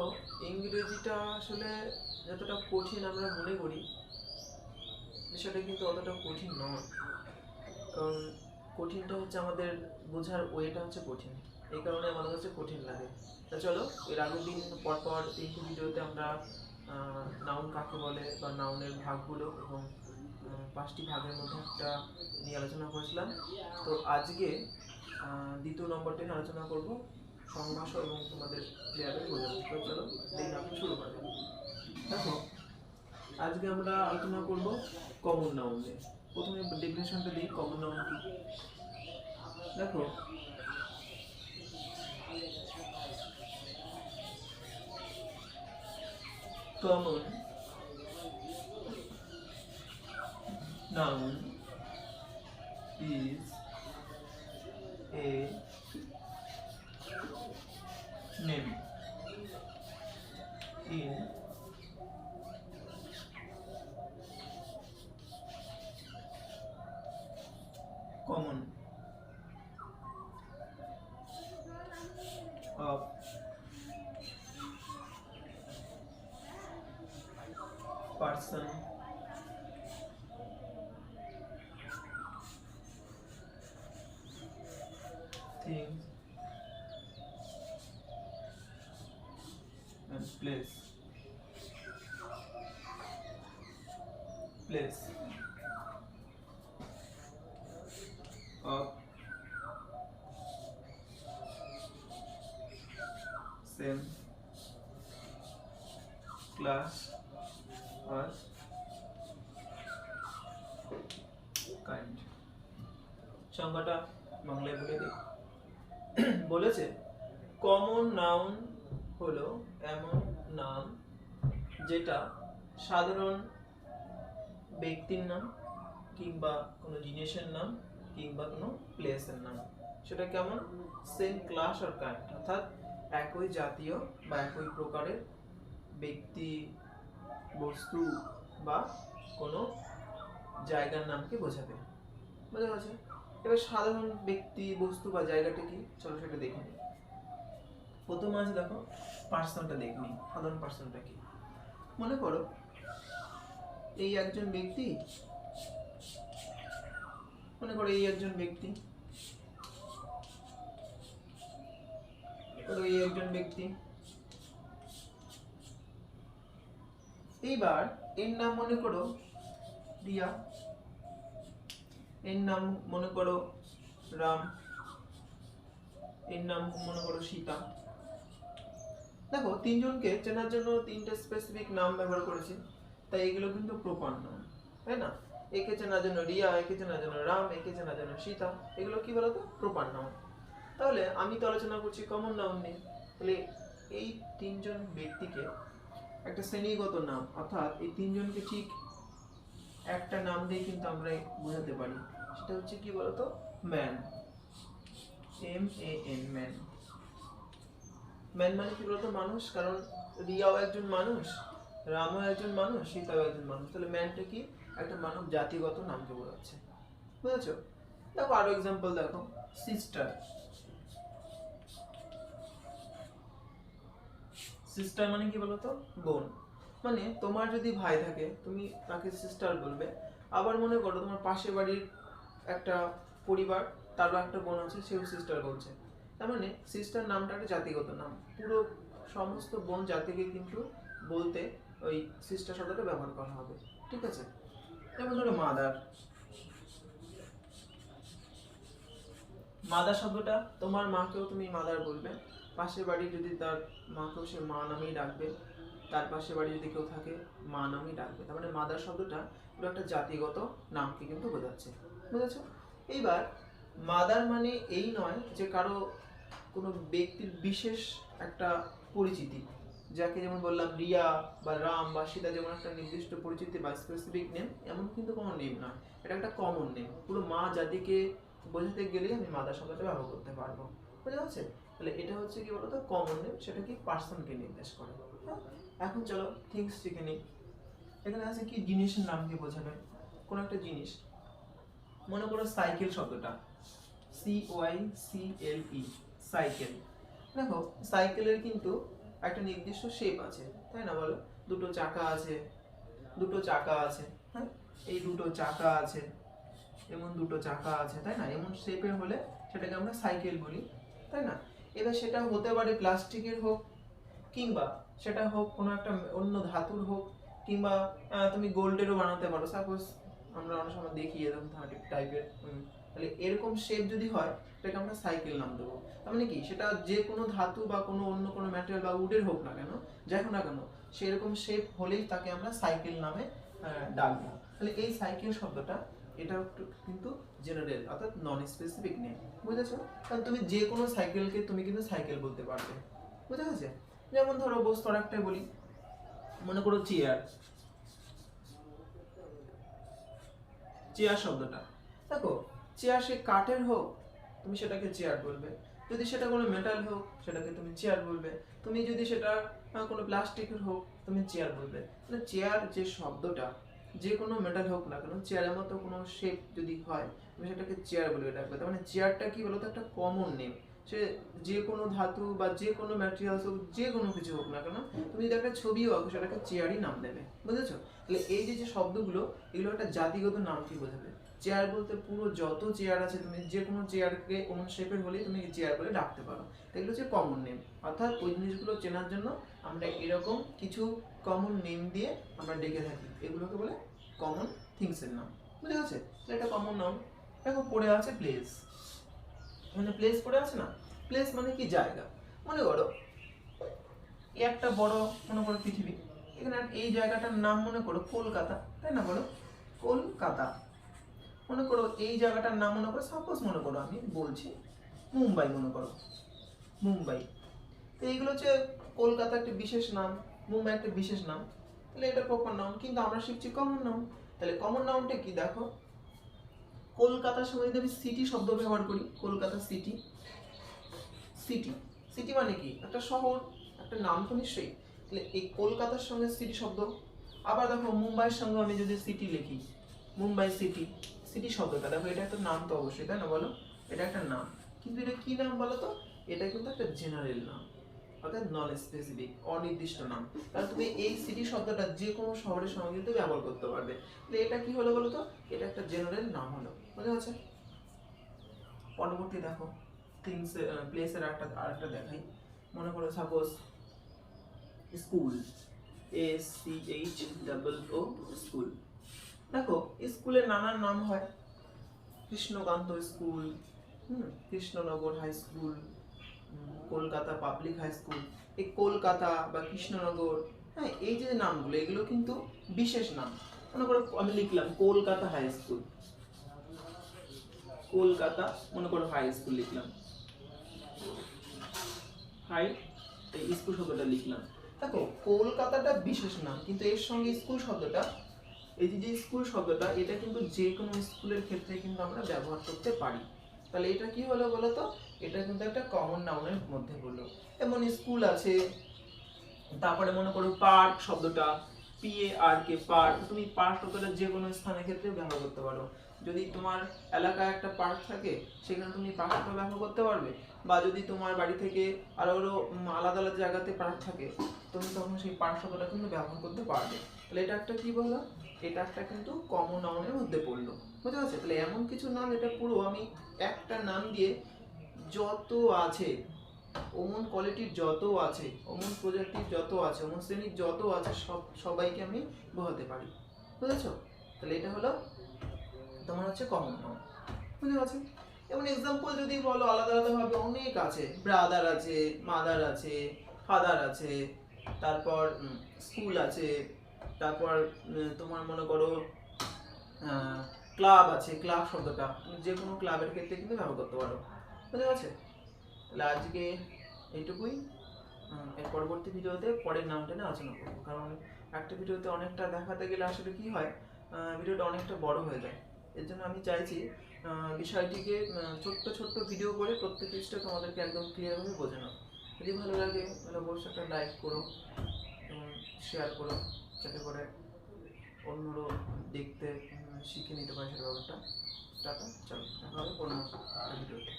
দেখো ইংরেজিটা আসলে যতটা কঠিন আমরা মনে করি, বিষয়টা কিন্তু অতটা কঠিন নয়। কারণ কঠিনটা হচ্ছে আমাদের বোঝার ওয়েটা হচ্ছে কঠিন। এই কারণে আমাদের কাছে কঠিন লাগে। তা চলো, এর আগের দিন পরপর পর তিনটি ভিডিওতে আমরা নাউন কাকে বলে বা নাউনের ভাগগুলো এবং পাঁচটি ভাগের মধ্যে একটা নিয়ে আলোচনা করেছিলাম। তো আজকে দ্বিতীয় নম্বরটি নিয়ে আলোচনা করব। সংভাষা এবং তোমাদের ক্লিয়ারে বোঝাবো তো চলো দিন আপনি শুরু করা যাক। দেখো, আজকে আমরা আলোচনা করব কমন নাউন নিয়ে প্রথমে ডেফিনেশনটা দিই কমন নাউন কি দেখো, common noun is a name. In common. Of. Person. Thing place place of same class or kind সংজ্ঞাটা বাংলায় বলে দিই বলেছে কমন নাউন হলো এমন নাম, যেটা সাধারণ ব্যক্তির নাম কিংবা কোনো জিনিসের নাম কিংবা কোনো প্লেসের নাম। সেটা কেমন? সেম ক্লাস আর কাইন্ড অর্থাৎ একই জাতীয় বা একই প্রকারের ব্যক্তি, বস্তু বা কোনো জায়গার নামকে বোঝাবে। বোঝা গেছে? এবার সাধারণ ব্যক্তি, বস্তু বা জায়গাটা কি? চলো সেটা দেখে নিই। প্রথম আছে দেখো পার্সনটা দেখে নিই সাধারণ পার্সনটা কি? মনে করো, এই একজন ব্যক্তি, মনে করো এই একজন ব্যক্তি এই একজন ব্যক্তি। এইবার এর নাম মনে করো রিয়া, এর নাম মনে করো রাম, এর নাম মনে করো সীতা। দেখো, তিনজনকে চেনার জন্য তিনটে স্পেসিফিক নাম ব্যবহার করেছি, তাই এগুলো কিন্তু প্রপার নাম তাই না? একে চেনার জন্য রিয়া, একে চেনার জন্য রাম, একে চেনার জন্য সীতা, এগুলো কি বলতো? প্রপার নাম। তাহলে আমি তো আলোচনা করছি কমন নাম নিয়ে। তাহলে এই তিনজন ব্যক্তিকে একটা শ্রেণীগত নাম, অর্থাৎ এই তিনজনকে ঠিক একটা নাম দিয়ে কিন্তু আমরা বোঝাতে পারি। সেটা হচ্ছে কি বলতো? Man M A N man man মানে কি বলতো মানুষ? কারণ রিয়াও একজন মানুষ, রামও একজন মানুষ, সীতাও একজন মানুষ। তাহলে ম্যানটা কি? একটা মানব জাতিগত নামকে বোঝাচ্ছে। বুঝেছ? দেখো আরও এক্সাম্পল দেখো। সিস্টার সিস্টার মানে কি বলতো? বোন। মানে তোমার যদি ভাই থাকে, তুমি তাকে সিস্টার বলবে। আবার মনে করো তোমার পাশের বাড়ির একটা পরিবার, তারও একটা বোন আছে, সেও সিস্টার বলছে। তার মানে সিস্টার নামটা একটা জাতিগত নাম। পুরো সমস্ত বোন জাতিকে কিন্তু বলতে ওই সিস্টার শব্দটা ব্যবহার করা হবে। ঠিক আছে? যেমন ধরো মাদার মাদার শব্দটা তোমার মাকেও তুমি মাদার বলবে। পাশের বাড়ি যদি তার মাকেও সে মা নামেই ডাকবে, তার পাশে বাড়ি যদি কেউ থাকে, মা নামেই ডাকবে। তার মানে মাদার শব্দটা পুরো একটা জাতিগত নামকে কিন্তু বোঝাচ্ছে। বুঝেছ? এইবার মাদার মানে এই নয় যে কারও কোনো ব্যক্তির বিশেষ একটা পরিচিতি, যাকে যেমন বললাম রিয়া বা রাম বা সীতা যেমন একটা নির্দিষ্ট পরিচিতি বা স্পেসিফিক নেম এমন কিন্তু কোনো নেম নয়। এটা একটা কমন নেম পুরো মা জাতিকে বোঝাতে গেলেই আমি মাদার শব্দটা ব্যবহার করতে পারব। বুঝা যাচ্ছে তাহলে এটা হচ্ছে কি বলতো? কমন নেম সেটা কি পার্সনকে নির্দেশ করে। হ্যাঁ? এখন চলো থিংস শিখে নিই। এখানে আছে কি জিনিসের নাম নামকে বোঝাবে কোন একটা জিনিস। মনে করো সাইকেল শব্দটা। C Y C L E cycle. দেখো, সাইকেলের কিন্তু একটা নির্দিষ্ট শেপ আছে, তাই না বলো? দুটো চাকা আছে, দুটো চাকা আছে হ্যাঁ? এই দুটো চাকা আছে, এমন দুটো চাকা আছে, তাই না? এমন শেপের হলে সেটাকে আমরা সাইকেল বলি, তাই না? এবার সেটা হতে পারে প্লাস্টিকের হোক, কিংবা সেটা হোক কোনো একটা অন্য ধাতুর হোক, কিংবা তুমি গোল্ডেরও বানাতে পারো। সাপোজ আমরা অনেক সময় দেখি এরকম টাইপের তাহলে এরকম শেপ যদি হয় সেটাকে আমরা সাইকেল নাম দেবো। তার মানে কি? সেটা যে কোনো ধাতু বা কোনো অন্য কোনো ম্যাটেরিয়াল বা উডের হোক না কেন যাই হোক না কেন সেরকম শেপ হলেই তাকে আমরা সাইকেল নামে ডাকবো তাহলে এই সাইকেল শব্দটা এটা কিন্তু জেনারেল অর্থাৎ নন স্পেসিফিক নেই বুঝেছ? কারণ তুমি যে কোনো সাইকেলকে তুমি কিন্তু সাইকেল বলতে পারবে। বুঝা গেছে? যেমন ধরো বস্তু আর একটা বলি। মনে করো চেয়ার চেয়ার শব্দটা। দেখো চেয়ার সে কাঠের হোক, তুমি সেটাকে চেয়ার বলবে। যদি সেটা কোনো মেটাল হোক, সেটাকে তুমি চেয়ার বলবে। তুমি যদি সেটা কোনো প্লাস্টিকের হোক, তুমি চেয়ার বলবে। মানে চেয়ার যে শব্দটা, যে কোনো মেটাল হোক না কেন চেয়ারের মতো কোনো শেপ যদি হয়, তুমি সেটাকে চেয়ার বলে ডাকবে তার মানে চেয়ারটা কি বলতো? একটা কমন নেম সে যে কোনো ধাতু বা যে কোনো ম্যাটেরিয়ালস হোক, যে কোনো কিছু হোক না কেন, তুমি যদি একটা ছবিও আঁকো, সেটাকে চেয়ারই নাম দেবে। বুঝেছ? তাহলে এই যে যে শব্দগুলো, এগুলো একটা জাতিগত নামকে বোঝাবে? চেয়ার বলতে পুরো যত চেয়ার আছে, তুমি যে কোনো চেয়ারকে কোন শেপের হলেই তুমি চেয়ার বলে ডাকতে পারো। এগুলো হচ্ছে কমন নেম অর্থাৎ ওই জিনিসগুলো চেনার জন্য আমরা এরকম কিছু কমন নেম দিয়ে আমরা ডেকে থাকি। এগুলোকে বলে কমন থিংসের নাম। বুঝে গেছে? এটা কমন নাম দেখো, পড়ে আছে প্লেস এখানে প্লেস পড়ে আছে না? প্লেস মানে কি? জায়গা। মনে করো একটা বড়, মনে করো পৃথিবী। এখানে এই জায়গাটার নাম মনে করো কলকাতা। তাই না বলো? কলকাতা। মনে করো এই জায়গাটার নাম মনে করো সাপোজ মনে করো আমি বলছি মুম্বাই মনে করো, মুম্বাই। তো এইগুলো হচ্ছে কলকাতা একটা বিশেষ নাম মুম্বাই একটা বিশেষ নাম। তাহলে এটা প্রপার নাম কিন্তু আমরা শিখছি কমন নাম তাহলে কমন নাউনটা কি দেখো? কলকাতার সঙ্গে যদি আমি সিটি শব্দ ব্যবহার করি, কলকাতা সিটি সিটি সিটি মানে কি? একটা শহর, একটা নাম তো নিশ্চয়ই। তাহলে এই কলকাতার সঙ্গে সিটি শব্দ। আবার দেখো মুম্বাইয়ের সঙ্গে আমি যদি সিটি লিখি, মুম্বাই সিটি সিটি শব্দটা দেখো এটা একটা নাম তো অবশ্যই, তাই না? বলো, এটা একটা নাম। কিন্তু এটা কি নাম বলো তো? এটা কিন্তু একটা জেনারেল নাম, অর্থাৎ নন স্পেসিফিক অনির্দিষ্ট নাম। তাহলে তুমি এই সিটি শব্দটা যে কোনো শহরের সঙ্গে কিন্তু ব্যবহার করতে পারবে। তাহলে এটা কি হলো বলো তো? এটা একটা জেনারেল নাম হলো বুঝা গেছে পরবর্তী দেখো থিংস প্লেসের একটা আরেকটা দেখাই। মনে করো suppose school S C H double O school দেখো, স্কুলের নানান নাম হয় কৃষ্ণকান্ত স্কুল, হুম, Krishnanagar high school Kolkata public high school. এই কলকাতা বা কৃষ্ণনগর হ্যাঁ এই যে নামগুলো, এগুলো কিন্তু বিশেষ নাম। মনে করো, আমি লিখলাম কলকাতা হাই স্কুল। কলকাতা, মনে করো হাই স্কুল লিখলাম। হাই, এই স্কুল শব্দটা লিখলাম। দেখো, কলকাতাটা বিশেষ নাম, কিন্তু এর সঙ্গে স্কুল শব্দটা এই যে যে স্কুল শব্দটা, এটা কিন্তু যে কোনো স্কুলের ক্ষেত্রে কিন্তু আমরা ব্যবহার করতে পারি। তাহলে এটা কি হলো বলো তো? এটা কিন্তু একটা কমন নাউনের মধ্যে বলল এমন স্কুল আছে, তারপরে মনে করো পার্ক শব্দটা P A R K park তুমি পার্ক শব্দটা যে কোনো স্থানের ক্ষেত্রে ব্যবহার করতে পারো। যদি তোমার এলাকায় একটা পার্ক থাকে, সেখানে তুমি পার্ক ব্যবহার করতে পারবে। বা যদি তোমার বাড়ি থেকে আরও আরও উম, আলাদা আলাদা জায়গাতে পার্ক থাকে তুমি তখন সেই পার্ক শব্দটা কিন্তু ব্যবহার করতে পারবে। তাহলে এটা একটা কি বলল এটা একটা কিন্তু কমন নাউনের মধ্যে পড়ল। বুঝতে পারছ? তাহলে এমন কিছু নাম এটা পুরো আমি একটা নাম দিয়ে যত আছে অমন কোয়ালিটির যত আছে অমন প্রজাতির যত আছে অমন শ্রেণির যত আছে সব সবাইকে আমি বোঝাতে পারি। বুঝেছ? তাহলে এটা হলো তোমার হচ্ছে কমন নাউন বুঝতে পারছ? যেমন এক্সাম্পল যদি বলো, আলাদা আলাদা ভাবে অনেক আছে। ব্রাদার আছে মাদার আছে ফাদার আছে, তারপর স্কুল আছে, তারপর তোমার মনে করো ক্লাব আছে ক্লাব শব্দটা যে কোনো ক্লাবের ক্ষেত্রে কিন্তু ব্যবহার করতে পারো। বুঝতে পারছ তাহলে আজকে এইটুকুই। এর পরবর্তী ভিডিওতে পরের নামটা নিয়ে আলোচনা করব। কারণ একটা ভিডিওতে অনেকটা দেখাতে গেলে আসলে কি হয় ভিডিওটা অনেকটা বড় হয়ে যায়। এর জন্য আমি চাইছি বিষয়টিকে ছোট্ট ছোট্ট ভিডিও করে প্রত্যেক জিনিসটা তোমাদেরকে একদম ক্লিয়ারভাবে বোঝানো। যদি ভালো লাগে, তাহলে অবশ্যই একটা লাইক করো এবং শেয়ার করো, যাতে করে অন্যরও দেখতে শিখে নিতে পারে সেটা ব্যাপারটা। টাটা, চলো, দেখা হবে ভিডিওতে